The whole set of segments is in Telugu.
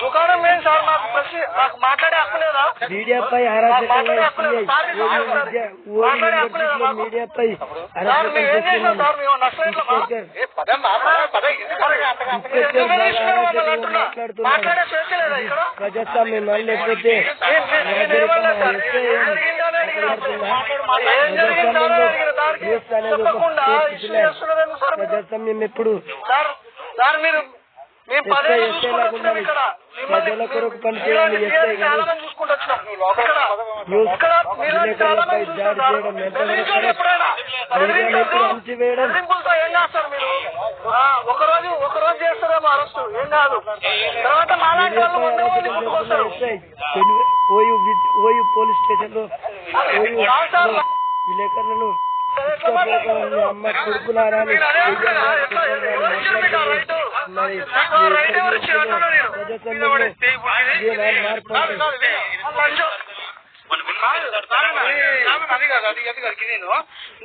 దుకాణం లేదు సార్ నాకు ప్రతి నాకు మాట్లాడే హక్కు లేదా మీడియాపై మాట్లాడే అరాచకంగా హక్కు లేదా? సార్, మీరు ఓయూ మాట్లాడే- విద్య ఓయూ మాట్లాడే హక్కు లేదా యూనివర్సిటీలో మాకు? మీడియాపై సార్ అరాచకం మేము ఏం చేసినాం చేస్తున్నాం సార్ మేము నక్సలైట్లమా? ఇన్స్పెక్టర్ ఏ పదం మాట్లాడే పదం ఇది పదం అంతగా అంతగా ఇన్స్పెక్టర్ ఎందుకు తీసుకున్నారు బాగా మమ్మల్ని అంటున్నా? మాట్లాడుతున్నారు. మాట్లాడే స్వేచ్ఛ లేదా ఇక్కడ ప్రజాస్వామ్యం లేకపోతే నేను- నేను- నేను ఏమన్నా సార్? ఏం జరిగిందని అడిగిన ఏం జరిగిందని అడిగిన దానికి న్యూస్ అనేది ఒక చెప్పకుండా స్టేట్ ఇష్యూ పిల్లర్. చేస్తున్నారు ఎందుకు సార్ మీరు? ప్రజాస్వామ్యం ఎప్పుడు సార్ సార్ మీరు ఎస్ఐ ఎస్ఐ ప్రజల కొరకు పనిచేయాలి మంది విలేకరులపై. దాడి చేయడం ఎంత బెదిరించండి ఎప్పుడైనా? మీడియాను ఎప్పుడు. అణచివేయడం? బెదిరింపులతో ఏం చేస్తారు మీరు? ఆ, ఒక రోజు ఒక రోజు చేస్తారేమో అరెస్టు. ఏం కాదు. తర్వాత మాలాంటి వాళ్ళు మంది ముందుకొస్తారు ఎస్ఐ పెను- ఓయూ విద్- ఓయూ పోలీస్ స్టేషన్లో ఓయూ. విలేకరులను అమ్మ కొడుకులారా ఎవరు? మరి ఎవరు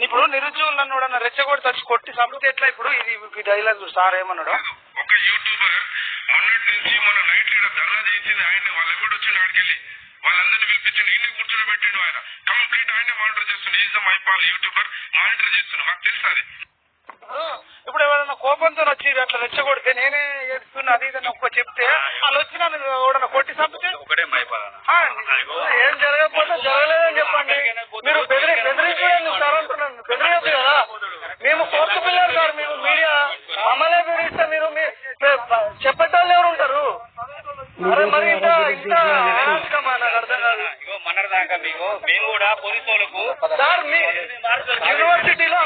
ఇప్పుడు నిరుద్యోగులు నన్ను ఎవడన్నా రెచ్చగొట్టి తెచ్చి కొట్టి చంపితే ఎట్లా ఇప్పుడు ఇది ఈ డైలాగ్ సార్ ఏమన్నాడు ఒక యూట్యూబర్ మొన్నటి నుంచి మన నైట్ లీడర్ ధర్నా చేసింది ఆయన వాళ్ళు ఎప్పుడు వచ్చిండు ఆడికి వెళ్ళి వాళ్ళందరినీ పిలిపించిండు ఇన్ని కూర్చోబెట్టిండు ఆయన కంప్లీట్ ఆయన మానిటర్ చేస్తుండు ఈజ్ మైపాల్ యూట్యూబర్ మానిటర్ చేస్తుండు మాకు తెలుసు అది కోపంతో వచ్చి అట్లా రెచ్చగొడితే నేనే ఏడుస్తున్నా అది ఇది అని ఒక్క చెప్తే వాళ్ళు వచ్చి నన్ను ఎవడన్నా కొట్టి చంపితే? ఒకటే ఏం జరగకపోతే జరగలేదని చెప్పండి. మీరు బెదిరి బెదిరించలేదు సార్ అంటున్నాను. బెదిరియద్దు కదా. మేము కోర్టు పిల్లలు సార్ మేము మీడియా. మమ్మల్ని బెదిరిస్తే మీరు చెప్పేటోళ్ళు ఎవరు ఉంటారు? అరే మరి ఇంత ఇంత నాకు అర్థం కాదు. మేము కూడా పోలీసు వాళ్ళకు సార్ మీ యూనివర్సిటీలో